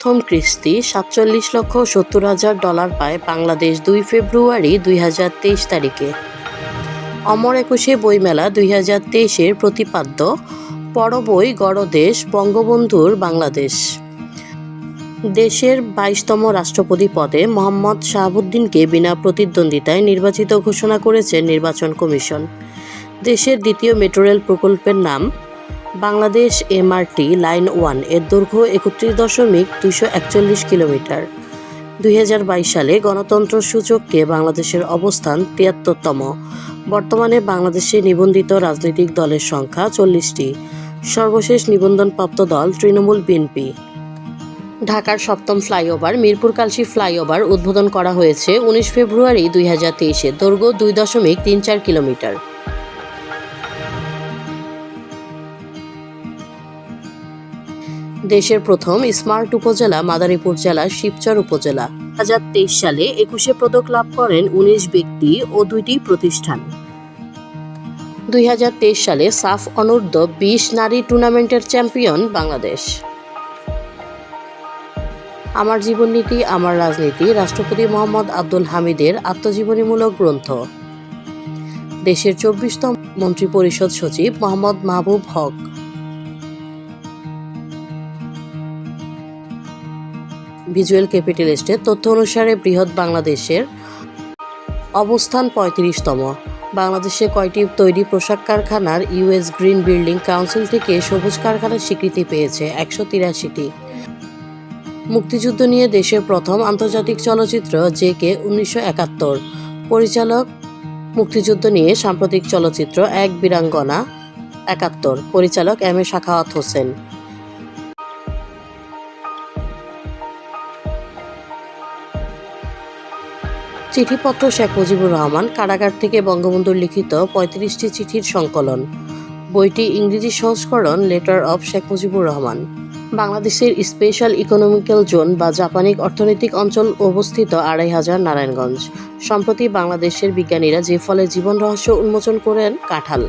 প্রথম কিস্তি সাতচল্লিশ লক্ষ সত্তর হাজার ডলার পায় বাংলাদেশ দুই ফেব্রুয়ারি দুই হাজার তেইশ তারিখে। অমর একুশে বইমেলা দুই হাজার তেইশের প্রতিপাদ্য পরবই গড়দেশ, বঙ্গবন্ধুর বাংলাদেশ। দেশের বাইশতম রাষ্ট্রপতি পদে মোহাম্মদ শাহাবুদ্দিনকে বিনা প্রতিদ্বন্দ্বিতায় নির্বাচিত ঘোষণা করেছে নির্বাচন কমিশন। দেশের দ্বিতীয় মেট্রো রেল প্রকল্পের নাম বাংলাদেশ এমআরটি লাইন ওয়ানের দৈর্ঘ্য একত্রিশ দশমিক দুশো একচল্লিশ কিলোমিটার। দুই হাজার বাইশ সালে গণতন্ত্র সূচককে বাংলাদেশের অবস্থান তিয়াত্তরতম। বর্তমানে বাংলাদেশে নিবন্ধিত রাজনৈতিক দলের সংখ্যা চল্লিশটি। সর্বশেষ নিবন্ধনপ্রাপ্ত দল তৃণমূল বিএনপি। ঢাকার সপ্তম ফ্লাইওভার মিরপুর কালশি ফ্লাইওভার উদ্বোধন করা হয়েছে উনিশ ফেব্রুয়ারি দুই হাজার তেইশে। দৈর্ঘ্য দুই দশমিক তিন চার কিলোমিটার। দেশের প্রথম স্মার্ট উপজেলা মাদারীপুর জেলার শিবচর উপজেলা। দু হাজার তেইশ সালে একুশে পদক লাভ করেন উনিশ ব্যক্তি ও দুইটি প্রতিষ্ঠান। দুই হাজার তেইশ সালে সাফ অনূর্ধ্ব বিশ নারী টুর্নামেন্টের চ্যাম্পিয়ন বাংলাদেশ। আমার জীবননীতি, আমার রাজনীতি, রাষ্ট্রপতি মোহাম্মদ আব্দুল হামিদের আত্মজীবনীমূলক গ্রন্থ। দেশের চব্বিশতম মন্ত্রিপরিষদ সচিব মোহাম্মদ মাহবুব হক। ভিজুয়াল ক্যাপিটালিস্টের তথ্য অনুসারে বৃহৎ বাংলাদেশের অবস্থান পঁয়ত্রিশতম। বাংলাদেশে কয়টি তৈরি পোশাক কারখানার ইউএস গ্রিন বিল্ডিং কাউন্সিল থেকে সবুজ কারখানার স্বীকৃতি পেয়েছে একশো তিরাশিটি। মুক্তিযুদ্ধ নিয়ে দেশের প্রথম আন্তর্জাতিক চলচ্চিত্র জে কে উনিশশো একাত্তর। পরিচালক মুক্তিযুদ্ধ নিয়ে সাম্প্রতিক চলচ্চিত্র এক বীরাঙ্গনা একাত্তর। পরিচালক এম এ শাখাওয়াত হোসেন। চিঠিপত্র শেখ মুজিবুর রহমান, কারাগার থেকে বঙ্গবন্ধুর লিখিত পঁয়ত্রিশটি চিঠির সংকলন। বইটি ইংরেজি সংস্করণ লেটার অফ শেখ মুজিবুর রহমান। বাংলাদেশের স্পেশাল ইকোনমিক্যাল জোন বা জাপানিক অর্থনৈতিক অঞ্চল অবস্থিত আড়াই হাজার নারায়ণগঞ্জ। সম্প্রতি বাংলাদেশের বিজ্ঞানীরা যে ফলে জীবন রহস্য উন্মোচন করেন, কাঁঠাল।